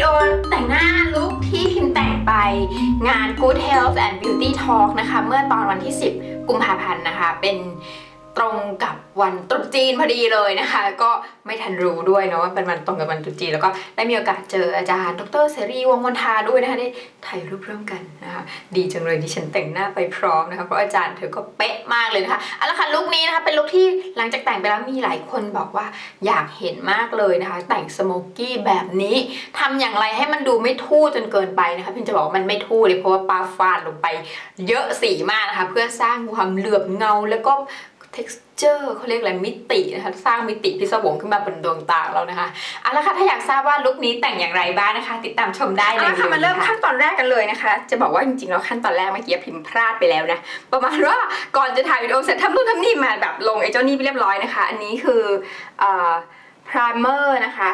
ดีโอแต่งหน้าลุคที่พิมพ์แต่งไปงาน Good Health and Beauty Talk นะคะ เมื่อตอนวันที่ 10 กุมภาพันธ์นะคะ เป็น ตรงกับวันตรุษจีนพอดีเลยนะคะ ก็ไม่ทันรู้ด้วยเนาะว่าเป็นวันตรงกับวันตรุษจีนแล้วก็ได้มีโอกาสเจออาจารย์ ดรเสรีวงมนทาด้วยนะคะได้ถ่ายรูปร่วมกันนะคะดีจังเลยที่ฉันแต่งหน้าไปพร้อมนะคะเพราะอาจารย์เธอก็เป๊ะมากเลยนะคะเอาละค่ะลุคนี้นะคะเป็นลุคที่หลังจากแต่งไปแล้วมีหลายคนบอกว่าอยากเห็นมากเลยนะคะ แต่งสโมกกี้แบบนี้ทำอย่างไรให้มันดูไม่ทู่จนเกินไปนะคะพิมจะบอกว่ามันไม่ทู่เลยเพราะว่าปาฟาดลงไป เยอะสีมากนะคะ เพื่อสร้างความเหลือบเงาแล้วก็ texture เขาเรียกอะไรมิตินะคะสร้างมิติพิศวงขึ้นมาบนดวงตาเรานะคะเอาละค่ะถ้าอยากทราบว่าลุคนี้แต่งอย่างไรบ้างนะคะ ติดตามชมได้ในเอาละค่ะวิดีโอมาเริ่มนี้ค่ะขั้นตอนแรกกันเลยนะคะ จะบอกว่าจริงๆแล้วขั้นตอนแรกเมื่อกี้พิมพ์พลาดไปแล้วนะประมาณว่าก่อนจะถ่ายวิดีโอเสร็จทำนู่นทำนี่มาแบบลงไอ้เจ้านี่ไปเรียบร้อยนะคะ อันนี้คือเอ่อ primer นะคะ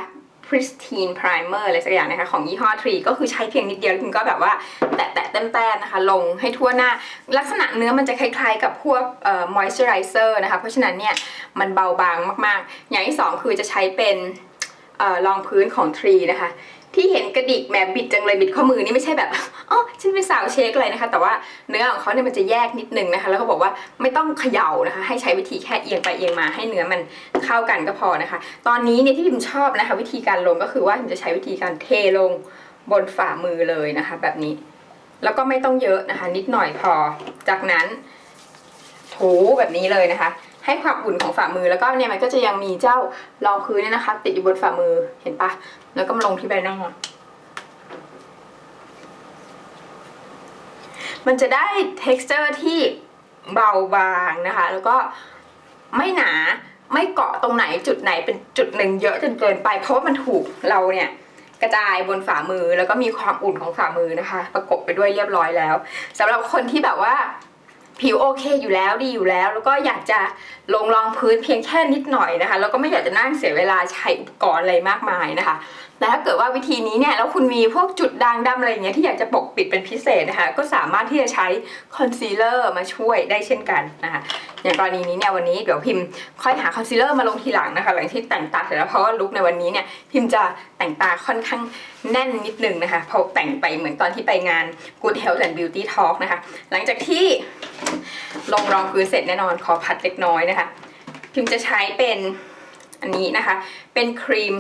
pristine primer อะไรสักอย่างนะคะของยี่ห้อทรีก็คือใช้เพียงนิดเดียวคุณก็แบบว่าแตะแตะๆแต้มนะคะ ลงให้ทั่วหน้า ลักษณะเนื้อมันจะคล้ายๆกับพวกเอ่อ moisturizer นะคะ เพราะฉะนั้นเนี่ย มันเบาบางมากๆ อย่างที่สองคือจะใช้เป็นรออรองพื้นของทรีนะคะ ที่เห็นกระดิกแหมบิดจังเลยบิดข้อมือนี่ไม่ใช่แบบอ๋อฉันเป็นสาวเช็คเลยนะคะ แต่ว่าเนื้อของเขาเนี่ยมันจะแยกนิดนึงนะคะ แล้วเขาบอกว่าไม่ต้องเขย่านะคะ ให้ใช้วิธีแค่เอียงไปเอียงมาให้เนื้อมันเข้ากันก็พอนะคะ ตอนนี้เนี่ยที่พิมชอบนะคะ วิธีการลงก็คือว่าพิมจะใช้วิธีการเทลงบนฝ่ามือเลยนะคะ แบบนี้ แล้วก็ไม่ต้องเยอะนะคะ นิดหน่อยพอ จากนั้นถูแบบนี้เลยนะคะ ให้ความอุ่นของฝ่ามือแล้วก็เนี่ยมันก็จะยังมีเจ้ารองพื้นเนี่ยนะคะ ติดอยู่บนฝ่ามือเห็นปะแล้วก็มาลงที่ใบหน้ามันจะได้ texture ที่เบาบางนะคะ แล้วก็ไม่หนาไม่เกาะตรงไหนจุดไหนเป็นจุดหนึ่งเยอะจนเกินไป เพราะว่ามันถูกเราเนี่ยกระจายบนฝ่ามือแล้วก็มีความอุ่นของฝ่ามือนะคะ ประกบไปด้วยเรียบร้อยแล้วสำหรับคนที่แบบว่า ผิวโอเคอยู่แล้วดีอยู่แล้ว แล้วก็อยากจะลงรองพื้นเพียงแค่นิดหน่อยนะคะ แล้วก็ไม่อยากจะนั่งเสียเวลาใช้อุปกรณ์อะไรมากมายนะคะแต่ถ้าเกิดว่าวิธีนี้เนี่ยแล้วคุณมีพวกจุดด่างดำอะไรอย่างเงี้ยที่อยากจะปกปิดเป็นพิเศษนะคะ ก็สามารถที่จะใช้คอนซีลเลอร์มาช่วยได้เช่นกันนะคะอย่างกรณีนี้เนี่ยวันนี้เดี๋ยวพิมพ์ค่อยหาคอนซีลเลอร์มาลงทีหลังนะคะ หลังที่แต่งตาเสร็จแล้วเพราะว่าลุคในวันนี้เนี่ยพิมพ์จะแต่งตาค่อนข้าง แน่นนิดนึงนะคะเพราะแต่งไปเหมือนตอนที่ไปงาน Good Health and Beauty Talk นะคะ หลังจากที่ลงรองพื้นเสร็จแน่นอนขอพัดเล็กน้อยนะคะ พิมจะใช้เป็นอันนี้นะคะ เป็นครีม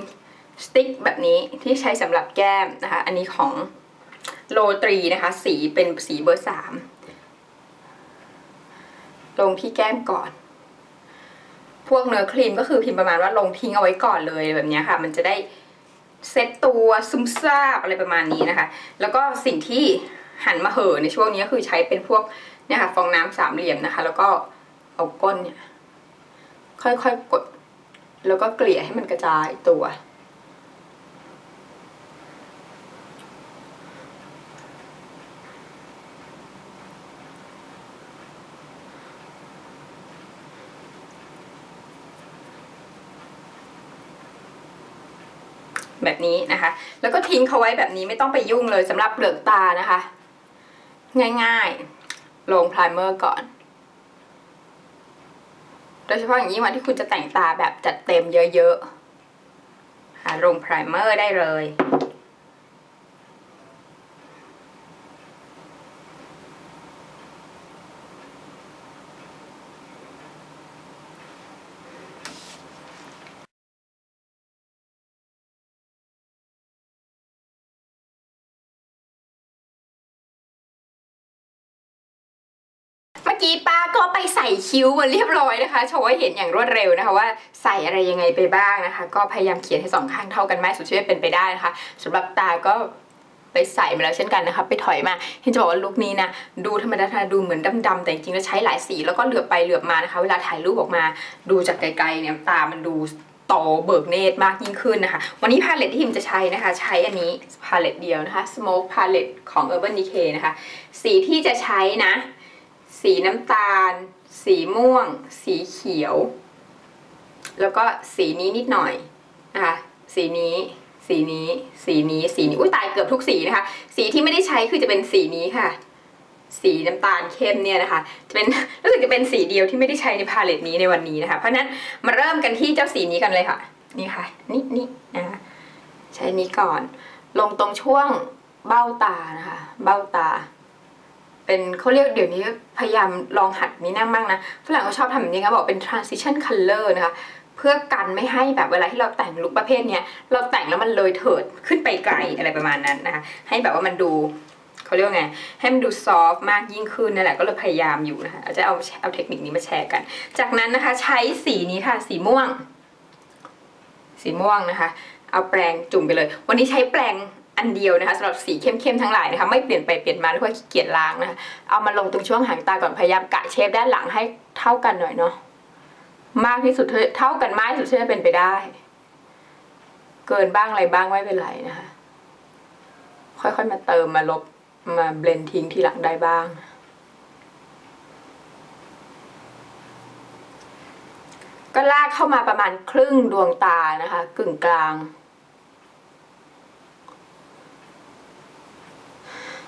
สติ๊กแบบนี้ที่ใช้สำหรับแก้มนะคะ อันนี้ของโลตรีนะคะ สีเป็นสีเบอร์สามลงที่แก้มก่อน พวกเนื้อครีมก็คือพิมพ์ประมาณว่าลงทิ้งเอาไว้ก่อนเลยแบบนี้ค่ะ มันจะได้ เซ็ตตัวซึมซาบอะไรประมาณนี้นะคะ แล้วก็สิ่งที่หันมาเหอในช่วงนี้ก็คือใช้เป็นพวกเนี่ยค่ะฟองน้ำสามเหลี่ยมนะคะ แล้วก็เอาก้นเนี่ยค่อยๆกด แล้วก็เกลี่ยให้มันกระจายตัว แบบนี้นะคะ แล้วก็ทิ้งเขาไว้แบบนี้ไม่ต้องไปยุ่งเลยสำหรับเปลือกตานะคะ ง่ายๆ ลงไพรเมอร์ก่อน โดยเฉพาะอย่างยิ่งวันที่คุณจะแต่งตาแบบจัดเต็มเยอะๆลงไพรเมอร์ได้เลย กี้ป้าก็ไปใส่คิ้วมาเรียบร้อยนะคะ โชว์ให้เห็นอย่างรวดเร็วนะคะว่าใส่อะไรยังไงไปบ้างนะคะ ก็พยายามเขียนให้สองข้างเท่ากันมากสุดที่จะเป็นไปได้นะคะสำหรับตาก็ไปใส่มาแล้วเช่นกันนะคะ ไปถอยมาเห็นจะบอกว่าลุคนี้นะดูธรรมดาธรรมดาดูเหมือนดำๆแต่จริงๆแล้วใช้หลายสีแล้วก็เหลือบไปเหลือบมานะคะ เวลาถ่ายรูปออกมาดูจากไกลๆเนี่ยตามันดูโตเบิกเนตรมากยิ่งขึ้นนะคะ วันนี้พาเลตที่พิมจะใช้นะคะ ใช้อันนี้พาเลตเดียวนะคะ Smoke Palette ของ Urban Decay นะคะ สีที่จะใช้นะ สีน้ำตาล สีม่วง สีเขียว แล้วก็สีนี้นิดหน่อยนะคะสีนี้ สีนี้ สีนี้ สีนี้ อุ้ยตายเกือบทุกสีนะคะ สีที่ไม่ได้ใช้คือจะเป็นสีนี้ค่ะ สีน้ำตาลเข้มเนี่ยนะคะ จะเป็นรู้สึกจะเป็นสีเดียวที่ไม่ได้ใช้ในพาเลตนี้ในวันนี้นะคะ เพราะนั้นมาเริ่มกันที่เจ้าสีนี้กันเลยค่ะ นี่ค่ะ นี่นี่นะคะใช้นี้ก่อน ลงตรงช่วงเบ้าตานะคะ เบ้าตา เป็นเขาเรียกเดี๋ยวนี้พยายามลองหัดนี้นั่งบ้างนะฝรั่งเขาชอบทำแบบนี้ค่ะบอกเป็น transition color นะคะเพื่อกันไม่ให้แบบเวลาที่เราแต่งลุคประเภทเนี้ยเราแต่งแล้วมันเลยเถิดขึ้นไปไกลอะไรประมาณนั้นนะคะให้แบบว่ามันดูเขาเรียกว่าไงให้มันดูซอฟต์มากยิ่งขึ้นนั่นแหละก็เลยพยายามอยู่นะคะจะเอาเอาเทคนิคนี้มาแชร์กัน จากนั้นนะคะใช้สีนี้ค่ะสีม่วง สีม่วงนะคะ เอาแปรงจุ่มไปเลย วันนี้ใช้แปรง อันเดียวนะคะสำหรับสีเข้มๆทั้งหลายนะคะไม่เปลี่ยนไปเปลี่ยนมาด้วยความขี้เกียจล้างนะคะเอามาลงตรงช่วงหางตาก่อนพยายามกะเชฟด้านหลังให้เท่ากันหน่อยเนาะมากที่สุดเท่ากันมากที่สุดที่จะเป็นไปได้ เกินบ้างอะไรบ้างไม่เป็นไรนะคะ ค่อยๆมาเติมมาลบมาเบลนทิ้งทีหลังได้บ้าง ก็ลากเข้ามาประมาณครึ่งดวงตานะคะ กึ่งกลาง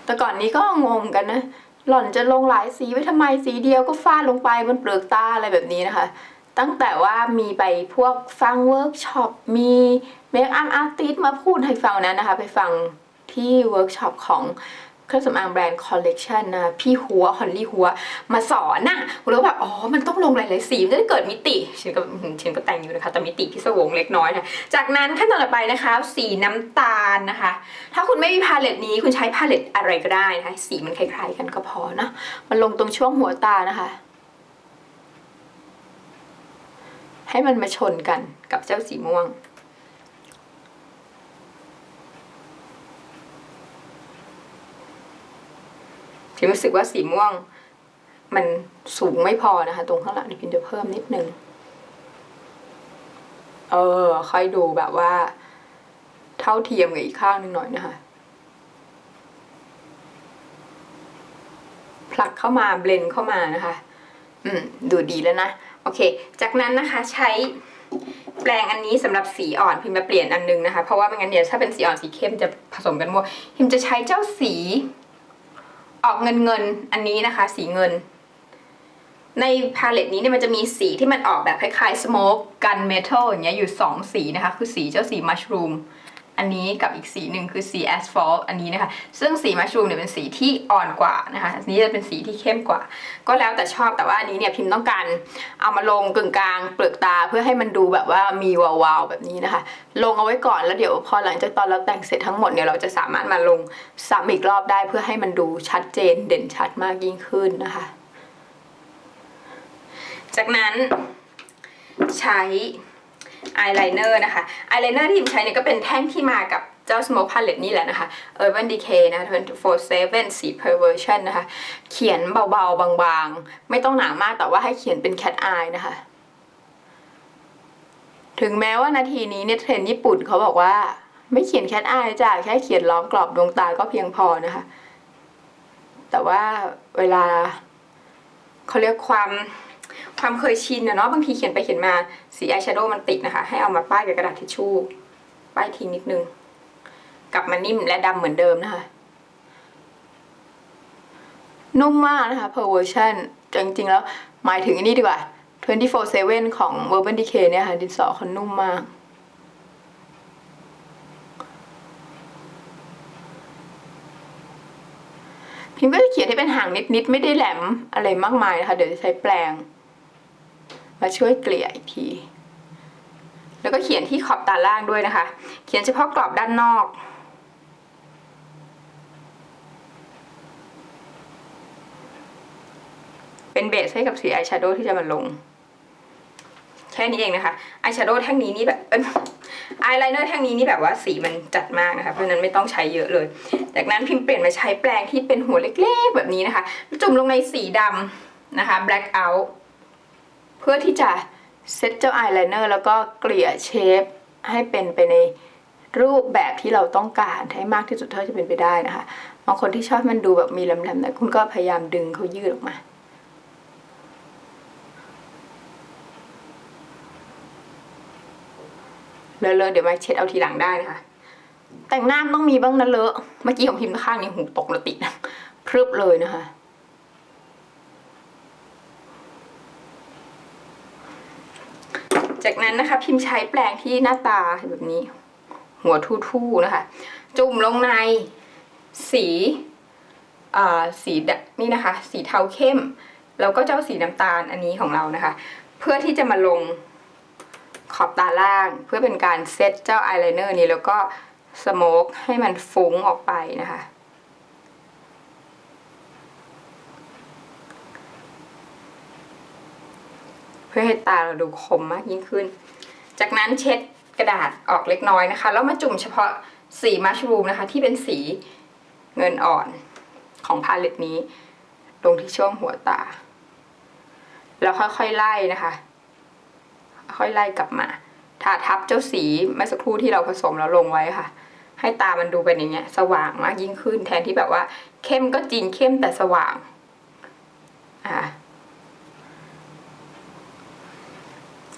แต่ก่อนนี้ก็งงกันนะ หล่อนจะลงหลายสีไว้ทำไมสีเดียวก็ฟาดลงไปบนเปลือกตาอะไรแบบนี้นะคะ ตั้งแต่ว่ามีไปพวกฟังเวิร์กช็อปมีเมคอัพอาร์ติสมาพูดให้ฟังนั้นนะคะ ไปฟังที่เวิร์กช็อปของ เครื่องสำอางแบรนด์คอลเลกชันนะพี่หัวฮอลลี่หัว มาสอนน่ะรู้แบบอ๋อมันต้องลงหลายๆสีมันจะได้เกิดมิติฉันก็ฉันก็แต่งอยู่นะคะแต่มิติพิศวงเล็กน้อยนะจากนั้นขั้นตอนต่อไปนะคะ สีน้ำตาลนะคะ ถ้าคุณไม่มีพาเลตนี้คุณใช้พาเลตอะไรก็ได้นะคะสีมันคล้ายๆกันก็พอเนอะมันลงตรงช่วงหัวตานะคะ ให้มันมาชนกันกับเจ้าสีม่วง พิมรู้สึกว่าสีม่วง มันสูงไม่พอนะคะ ตรงข้างหลังพิมจะเพิ่มนิดนึง เออ ค่อยดูแบบว่า เท่าเทียมกับอีกข้างหนึงหน่อยนะคะผลักเข้ามาเบลนเข้ามานะคะ อืม ดูดีแล้วนะ โอเค จากนั้นนะคะใช้แปรงอันนี้สำหรับสีอ่อนพิมมาเปลี่ยนอันนึงนะคะ เพราะว่าไม่งั้นเดี๋ยวถ้าเป็นสีอ่อนสีเข้มจะผสมกันมั่วพิมจะใช้เจ้าสี ออกเงินเงินอันนี้นะคะ สีเงิน ในพาเลตนี้เนี่ยมันจะมีสีที่มันออกแบบคล้ายๆสโมกกันเมทัลอย่างเงี้ยอยู่สองสีนะคะ คือสีเจ้าสีมัชรูม อันนี้กับอีกสีหนึ่งคือสีแอสฟอลต์อันนี้นะคะ ซึ่งสีมัชรูมเนี่ยเป็นสีที่อ่อนกว่านะคะอันนี้จะเป็นสีที่เข้มกว่า ก็แล้วแต่ชอบแต่ว่าอันนี้เนี่ยพิมพ์ต้องการเอามาลงกึ่งกลางเปลือกตาเพื่อให้มันดูแบบว่ามีวาวๆแบบนี้นะคะ ลงเอาไว้ก่อนแล้วเดี๋ยวพอหลังจากตอนเราแต่งเสร็จทั้งหมดเนี่ยเราจะสามารถมาลงซ้ำอีกรอบได้เพื่อให้มันดูชัดเจนเด่นชัดมากยิ่งขึ้นนะคะ จากนั้นใช้ อายไลเนอร์นะคะอายไลเนอร์ที่พิมใช้เนี่ยก็เป็นแท่งที่มากับเจ้า Smoke Palette นี่แหละนะคะ Urban Decay นะ24/7สี Perversion นะคะ เขียนเบาๆ บางๆ ไม่ต้องหนามากแต่ว่าให้เขียนเป็น cat eye นะคะ ถึงแม้ว่านาทีนี้เนี่ยเทรนญี่ปุ่นเขาบอกว่า ไม่เขียน cat eye จ้ะแค่เขียนล้อมกรอบดวงตาก็เพียงพอนะคะ แต่ว่าเวลาเขาเรียกความ ความเคยชินนะเนาะบางทีเขียนไปเขียนมาสีอายแชโดว์มันติดนะคะ ให้เอามาป้ายกับกระดาษทิชชู่ป้ายทิ้งนิดนึงกลับมานิ่มและดำเหมือนเดิมนะคะนุ่มมากนะคะ perversion จริงๆแล้วหมายถึงอันนี้ดีกว่า 24/7 ของ Urban Decay เนี่ยค่ะ ดินสอเขานุ่มมาก พิมพ์ก็จะเขียนให้เป็นหางนิดๆ ไม่ได้แหลมอะไรมากมายนะคะ เดี๋ยวจะใช้แปรง มาช่วยเกลี่ยอีกที แล้วก็เขียนที่ขอบตาล่างด้วยนะคะ เขียนเฉพาะกรอบด้านนอกเป็นเบสให้กับสีอายแชโดว์ที่จะมาลง แค่นี้เองนะคะอายแชโดว์แท่งนี้นี่แบบอายไลเนอร์แท่งนี้นี่แบบว่าสีมันจัดมากนะคะเพราะฉะนั้นไม่ต้องใช้เยอะเลย จากนั้นพิมพ์เปลี่ยนมาใช้แปรงที่เป็นหัวเล็กๆ แบบนี้นะคะ จุ่มลงในสีดำนะคะ black out เพื่อที่จะเซตเจ้าอายไลเนอร์แล้วก็เกลี่ยเชฟให้เป็นไปในรูปแบบที่เราต้องการให้มากที่สุดเท่าที่จะเป็นไปได้นะคะบางคนที่ชอบมันดูแบบมีแหลมๆนะคุณก็พยายามดึงเขายืดออกมา เลอะๆเดี๋ยวมาเช็ดเอาทีหลังได้นะคะ แต่งหน้าต้องมีบ้างนะเลอะ เมื่อกี้ของพิมพ์ข้างนี้หูตกแล้วติดนะพรึบเลยนะคะ จากนั้นนะคะ พิมพ์ใช้แปรงที่หน้าตาแบบนี้ หัวทู่ๆนะคะ จุ่มลงในสีอ่าสีนี่นะคะ สีเทาเข้ม แล้วก็เจ้าสีน้ำตาลอันนี้ของเรานะคะ เพื่อที่จะมาลงขอบตาล่าง เพื่อเป็นการเซตเจ้าอายไลเนอร์นี้แล้วก็สโมกให้มันฟุ้งออกไปนะคะ พื่อให้ตาเราดูคมมากยิ่งขึ้น จากนั้นเช็ดกระดาษออกเล็กน้อยนะคะ แล้วมาจุ่มเฉพาะสีมัชรูมนะคะ ที่เป็นสีเงินอ่อนของพาเลตนี้ ลงที่ช่วงหัวตา แล้วค่อยๆไล่นะคะ ค่อยไล่กลับมาทาทับเจ้าสีเมื่อสักครู่ที่เราผสมแล้วลงไว้ค่ะ ให้ตามันดูเป็นอย่างเงี้ย สว่างมากยิ่งขึ้น แทนที่แบบว่า เข้มก็จริงเข้มแต่สว่าง อ่า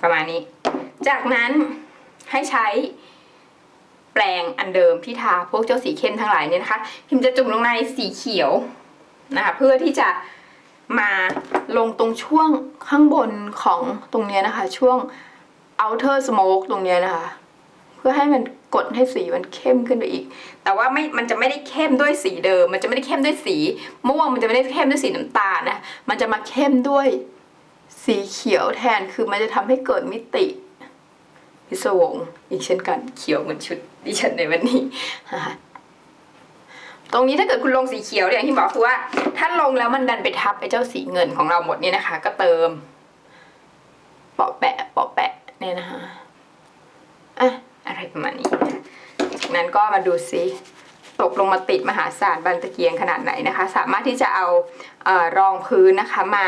ประมาณนี้ จากนั้นให้ใช้แปรงอันเดิมที่ทาพวกเจ้าสีเข้มทั้งหลายเนี่ยนะคะพิมจะจุ่มลงในสีเขียวนะคะเพื่อที่จะมาลงตรงช่วงข้างบนของตรงเนี้ยนะคะ ช่วง outer smoke ตรงเนี้ยนะคะ เพื่อให้มันกดให้สีมันเข้มขึ้นไปอีก แต่ว่าไม่มันจะไม่ได้เข้มด้วยสีเดิม มันจะไม่ได้เข้มด้วยสีม่วงมันจะไม่ได้เข้มด้วยสีน้ำตาลนะมันจะมาเข้มด้วย สีเขียวแทนคือมันจะทำให้เกิดมิติพิศวงอีกเช่นกันเขียวเหมือนชุดดิฉันในวันนี้ตรงนี้ถ้าเกิดคุณลงสีเขียวเนี่ยอย่างที่บอกคือว่า ถ้าลงแล้วมันดันไปทับไอ้เจ้าสีเงินของเราหมดเนี่ยนะคะ ก็เติมเปาะแปะเปาะแปะเนี่ยนะคะอะอะไรประมาณนี้จากนั้นก็มาดูซิตกลงมาติดมหาศาลบันตะเกียงขนาดไหนนะคะ สามารถที่จะเอาเออรองพื้นนะคะมา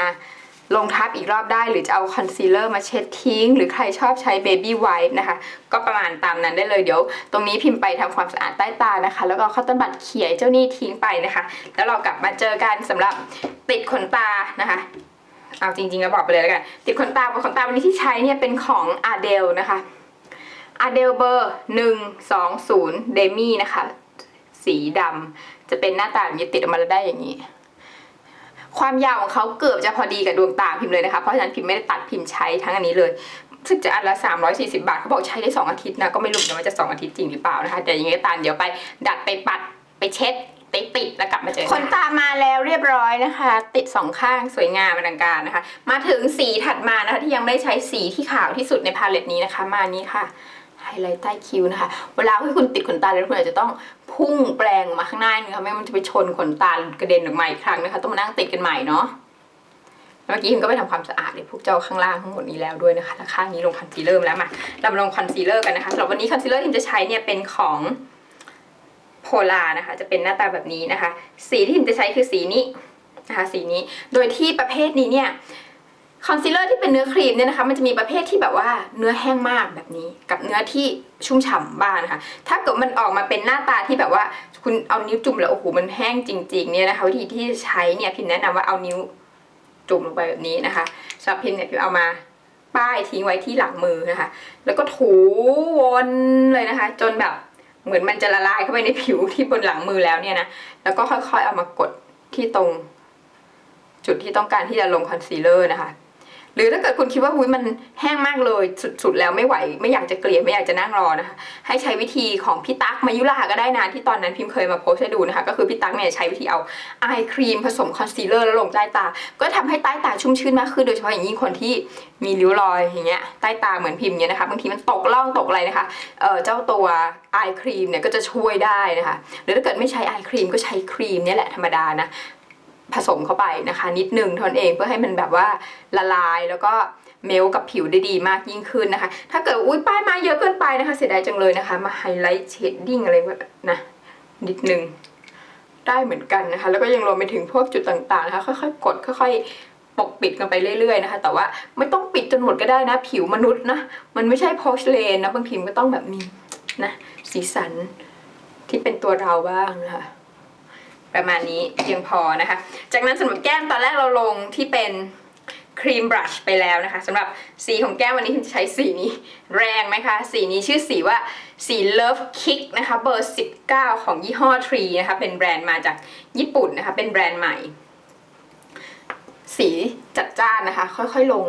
ลงทับอีกรอบได้หรือจะเอาคอนซีลเลอร์มาเช็ดทิ้ง หรือใครชอบใช้เบบี้ไวท์นะคะ ก็ประมาณตามนั้นได้เลยเดี๋ยว ตรงนี้พิมพ์ไปทำความสะอาดใต้ตานะคะ แล้วก็เอาคอตตอนบัดเขี่ยเจ้านี่ทิ้งไปนะคะ แล้วเรากลับมาเจอกันสำหรับติดขนตานะคะเอาจริงๆแล้วบอกไปเลยแล้วกัน ติดขนตาขนตาวันนี้ที่ใช้เนี่ยเป็นของ a d e l นะคะ a d e l เบอร์หนึ่งสองศูนย์เดมี่นะคะ สีดำจะเป็นหน้าตาแบบนี้ติดออกมาแล้วได้อย่างนี้ ความยาวของเขาเกือบจะพอดีกับดวงตาพิมพ์เลยนะคะ เพราะฉะนั้นพิมพ์ไม่ได้ตัดพิมพ์ใช้ทั้งอันนี้เลยซึ่งจะอันละ 340 บาทเขาบอกใช้ได้ 2 อาทิตย์นะ ก็ไม่รู้นะว่าจะ 2 อาทิตย์จริงหรือเปล่านะคะ แต่ยังไงก็ตามเดี๋ยวไปดัดไปปัดไปเช็ดไปติดแล้วกลับมาเจอขนตามาแล้วเรียบร้อยนะคะ ติดสองข้างสวยงามอลังการนะคะ มาถึงสีถัดมานะคะที่ยังไม่ได้ใช้สีที่ขาวที่สุดในพาเลตนี้นะคะ มานี้ค่ะ ฮไลท์ใต้คิ้วนะคะ เวลาที่คุณติดขนตาแล้วคุณอาจจะต้องพุ่งแปลงออกมาข้างหน้านะคะไม่งั้นมันจะไปชนขนตากระเด็นออกมาอีกครั้งนะคะ ต้องมานั่งติดกันใหม่เนาะเมื่อกี้พิมก็ไปทำความสะอาดเลยพวกเจ้าข้างล่างทั้งหมดนี้แล้วด้วยนะคะแล้วข้างนี้ลงคอนซีลเลอร์แล้วมาเรามาลงคอนซีลเลอร์กันนะคะสำหรับวันนี้คอนซีลเลอร์ที่พิมจะใช้เนี่ยเป็นของโพลานะคะ จะเป็นหน้าตาแบบนี้นะคะ สีที่พิมจะใช้คือสีนี้นะคะ สีนี้ โดยที่ประเภทนี้เนี่ย คอนซีลเลอร์ที่เป็นเนื้อครีมเนี่ยนะคะ มันจะมีประเภทที่แบบว่าเนื้อแห้งมากแบบนี้ กับเนื้อที่ชุ่มฉ่ำบ้างนะคะ ถ้าเกิดมันออกมาเป็นหน้าตาที่แบบว่าคุณเอานิ้วจุ่มแล้วโอ้โหมันแห้งจริง ๆเนี่ยนะคะวิธีที่ใช้เนี่ยพิมแนะนำว่าเอานิ้วจุ่มลงไปแบบนี้นะคะสำหรับพิมเนี่ยพิมเอามาป้ายทิ้งไว้ที่หลังมือนะคะ แล้วก็ถูวนเลยนะคะ จนแบบเหมือนมันจะละลายเข้าไปในผิวที่บนหลังมือแล้วเนี่ยนะ แล้วก็ค่อยๆเอามากดที่ตรง จุดที่ต้องการที่จะลงคอนซีลเลอร์นะคะ หรือถ้าเกิดคุณคิดว่าหุ้ยมันแห้งมากเลยสุดๆแล้วไม่ไหว ไม่อยากจะเกลี่ยไม่อยากจะนั่งรอนะคะให้ใช้วิธีของพี่ตั๊กมายุราก็ได้นะที่ตอนนั้นพิมพ์เคยมาโพสให้ดูนะคะ ก็คือพี่ตั๊กเนี่ยใช้วิธีเอาไอครีมผสมคอนซีลเลอร์แล้วลงใต้ตา ก็ทำให้ใต้ตาชุ่มชื่นมากขึ้นโดยเฉพาะอย่างยิ่งคนที่มีริ้วรอยอย่างเงี้ยใต้ตาเหมือนพิมพ์เนี้ยนะคะบางทีมันตกล่องตกอะไรนะคะเออเจ้าตัวไอครีมเนี่ยก็จะช่วยได้นะคะหรือถ้าเกิดไม่ใช้ไอครีมก็ใช้ครีมเนี่ยแหละธรรมดานะ ผสมเข้าไปนะคะ นิดนึงเท่านั้นเองเพื่อให้มันแบบว่าละลายแล้วก็เมลกับผิวได้ดีมากยิ่งขึ้นนะคะ ถ้าเกิดอุ้ยป้ายมาเยอะเกินไปนะคะ เสียดายจังเลยนะคะ มาไฮไลท์เชดดิ้งอะไรแบบนะนิดนึงได้เหมือนกันนะคะ แล้วก็ยังรวมไปถึงพวกจุดต่างๆนะคะค่อยๆกดค่อยๆปกปิดกันไปเรื่อยๆนะคะ แต่ว่าไม่ต้องปิดจนหมดก็ได้นะ ผิวมนุษย์นะ มันไม่ใช่โพชเลนนะบางทีมันก็ต้องแบบมีนะสีสันที่เป็นตัวเราบ้างนะคะ ประมาณนี้เพียงพอนะคะ จากนั้นสำหรับแก้มตอนแรกเราลงที่เป็นครีมบรัชไปแล้วนะคะสำหรับสีของแก้มวันนี้พิมจะใช้สีนี้แรงไหมคะ สีนี้ชื่อสีว่าสี Love Kick นะคะเบอร์ 19 ของยี่ห้อ Tree นะคะเป็นแบรนด์มาจากญี่ปุ่นนะคะเป็นแบรนด์ใหม่ สีจัดจ้านนะคะ ค่อยๆลง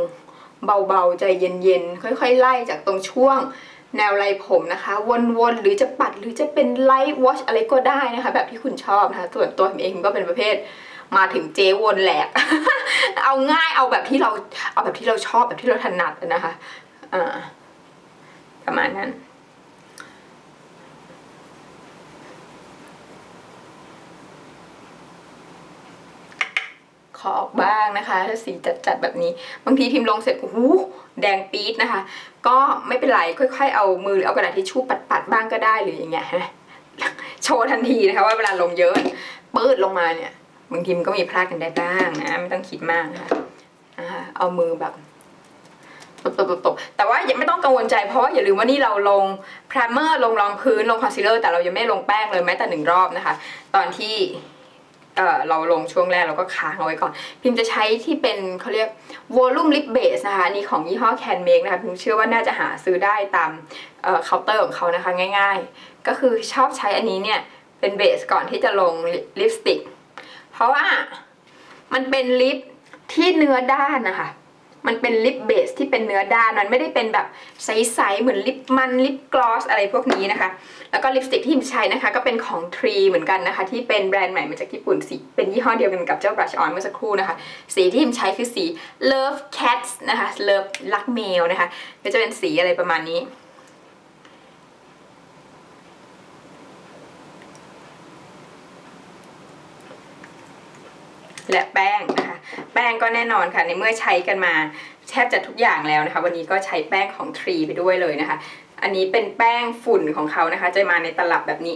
เบาๆ ใจเย็นๆ ค่อยๆ ไล่จากตรงช่วง แนวไรผมนะคะวนๆหรือจะปัดหรือจะเป็นไลท์วอชอะไรก็ได้นะคะ แบบที่คุณชอบนะคะ ส่วนตัวผมเองก็เป็นประเภทมาถึงเจวนแหลก เอาง่ายเอาแบบที่เราเอาแบบที่เราชอบแบบที่เราถนัดนะคะอ่าประมาณนั้น อออกบ้างนะคะ ถ้าสีจัดๆแบบนี้ บางทีพิมพ์ลงเสร็จโอ้โหแดงปี๊ดนะคะ ก็ไม่เป็นไรค่อย ๆ เอามือหรือเอากระดาษทิชชู่ปัดๆบ้างก็ได้หรืออย่างเงี้ยฮะโชว์ทันทีนะคะว่าเวลาลงเยอะปืดลงมาเนี่ยบางทีมันก็มีพลาดกันได้บ้างนะไม่ต้องคิดมากนะคะเอามือแบบตบๆๆแต่ว่ายังไม่ต้องกังวลใจเพราะว่าอย่าลืมว่านี่เราลงพรามเมอร์ลงรองพื้นลงคอนซีลเลอร์แต่เรายังไม่ลงแป้งเลยแม้แต่หนึ่งรอบนะคะ ตอนที่ เอ่อเราลงช่วงแรกเราก็ค้างเอาไว้ก่อน พิมจะใช้ที่เป็นเขาเรียก volume lip base นะคะนนี่ของยี่ห้อ Can Make นะคะพิมเชื่อว่าน่าจะหาซื้อได้ตามเอ่อเคาน์เตอร์ของเขานะคะง่ายๆ ก็คือชอบใช้อันนี้เนี่ย เป็นเบสก่อนที่จะลงลิปสติก เพราะว่ามันเป็นลิปที่เนื้อด้านนะคะ มันเป็นลิปเบสที่เป็นเนื้อด้าน มันไม่ได้เป็นแบบใสๆเหมือนลิปมันลิปกลอสอะไรพวกนี้นะคะ แล้วก็ลิปสติกที่พิมใช้นะคะ ก็เป็นของทรีเหมือนกันนะคะ ที่เป็นแบรนด์ใหม่มาจากญี่ปุ่นสีเป็นยี่ห้อเดียวกันกับเจ้าบ r u s h on เมื่อสักครู่นะคะ สีที่พิมใช้คือสี Love Cats นะคะ Love รักแมวนะคะก็จะเป็นสีอะไรประมาณนี้ และแป้งนะคะ แป้งก็แน่นอนค่ะ ในเมื่อใช้กันมาแทบจะทุกอย่างแล้วนะคะ วันนี้ก็ใช้แป้งของทรีไปด้วยเลยนะคะ อันนี้เป็นแป้งฝุ่นของเขานะคะ จะมาในตลับแบบนี้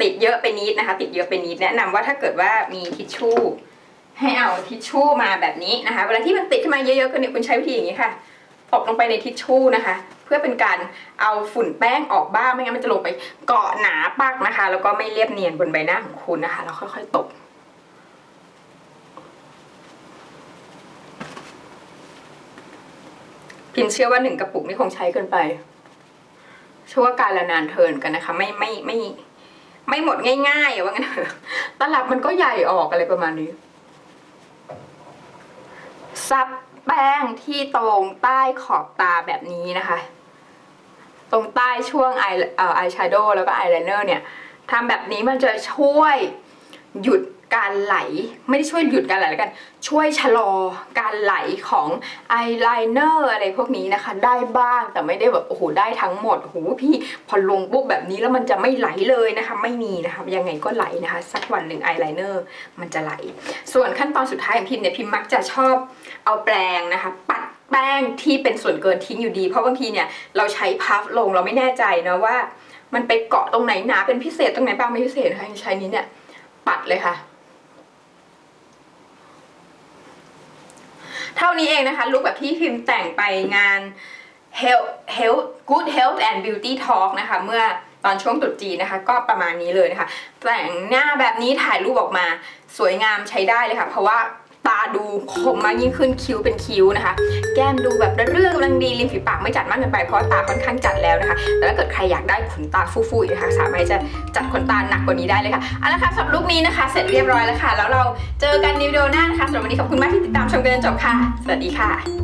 ติดเยอะไปนิดนะคะ ติดเยอะไปนิดแนะนำว่าถ้าเกิดว่ามีทิชชู่ให้เอาทิชชู่มาแบบนี้นะคะ เวลาที่มันติดขึ้นมาเยอะๆก็เนี่ยคุณใช้วิธีอย่างนี้ค่ะตกลงไปในทิชชู่นะคะ เพื่อเป็นการเอาฝุ่นแป้งออกบ้างไม่งั้นมันจะลงไปเกาะหนาปักนะคะ แล้วก็ไม่เรียบเนียนบนใบหน้าของคุณนะคะ แล้วค่อยๆตบ พิมเชื่อว่าหนึ่งกระปุกนี่คงใช้เกินไปเชื่อว่าการละนานเทินกันนะคะ ไม่ไม่ไม่ ไม่หมดง่ายๆว่างั้นเถอะตลับมันก็ใหญ่ออกอะไรประมาณนี้ ซับแป้งที่ตรงใต้ขอบตาแบบนี้นะคะ ตรงใต้ช่วงไอเอ่อไอแชโดว์แล้วก็ไอไลเนอร์เนี่ยทำแบบนี้มันจะช่วยหยุด การไหลไม่ได้ช่วยหยุดการไหลแล้วกัน ช่วยชะลอการไหลของไอไลเนอร์อะไรพวกนี้นะคะ ได้บ้างแต่ไม่ได้แบบโอ้โหได้ทั้งหมดโอ้โหพี่พอลงปุ๊บแบบนี้แล้วมันจะไม่ไหลเลยนะคะ ไม่มีนะคะยังไงก็ไหลนะคะ สักวันหนึ่งไอไลเนอร์มันจะไหล ส่วนขั้นตอนสุดท้ายของพิมเนี่ยพิมมักจะชอบเอาแปรงนะคะ ปัดแป้งที่เป็นส่วนเกินทิ้งอยู่ดี เพราะบางทีเนี่ยเราใช้พัฟลงเราไม่แน่ใจนะว่า มันไปเกาะตรงไหนหนาเป็นพิเศษตรงไหนบ้างไม่พิเศษนะคะใช้นี้เนี่ยปัดเลยค่ะ เท่านี้เองนะคะลุคแบบที่พิมพ์แต่งไปงาน health health good health and beauty talk นะคะเมื่อตอนช่วงตรุษจีนนะคะ ก็ประมาณนี้เลยนะคะ แต่งหน้าแบบนี้ถ่ายรูปออกมา สวยงามใช้ได้เลยค่ะ เพราะว่า ตาดูคมมากยิ่งขึ้นคิ้วเป็นคิ้วนะคะ แก้มดูแบบเรื่องกำลังดีริมฝีปากไม่จัดมากเกินไปเพราะตาค่อนข้างจัดแล้วนะคะแต่ถ้าเกิดใครอยากได้ขนตาฟูๆอีกนะคะสามารถจะจัดขนตาหนักกว่านี้ได้เลยค่ะเอาละค่ะสำหรับลุคนี้นะคะ เสร็จเรียบร้อยแล้วค่ะ แล้วเราเจอกันในวิดีโอหน้านะคะสำหรับวันนี้ขอบคุณมากที่ติดตามชมกันจนจบค่ะ สวัสดีค่ะ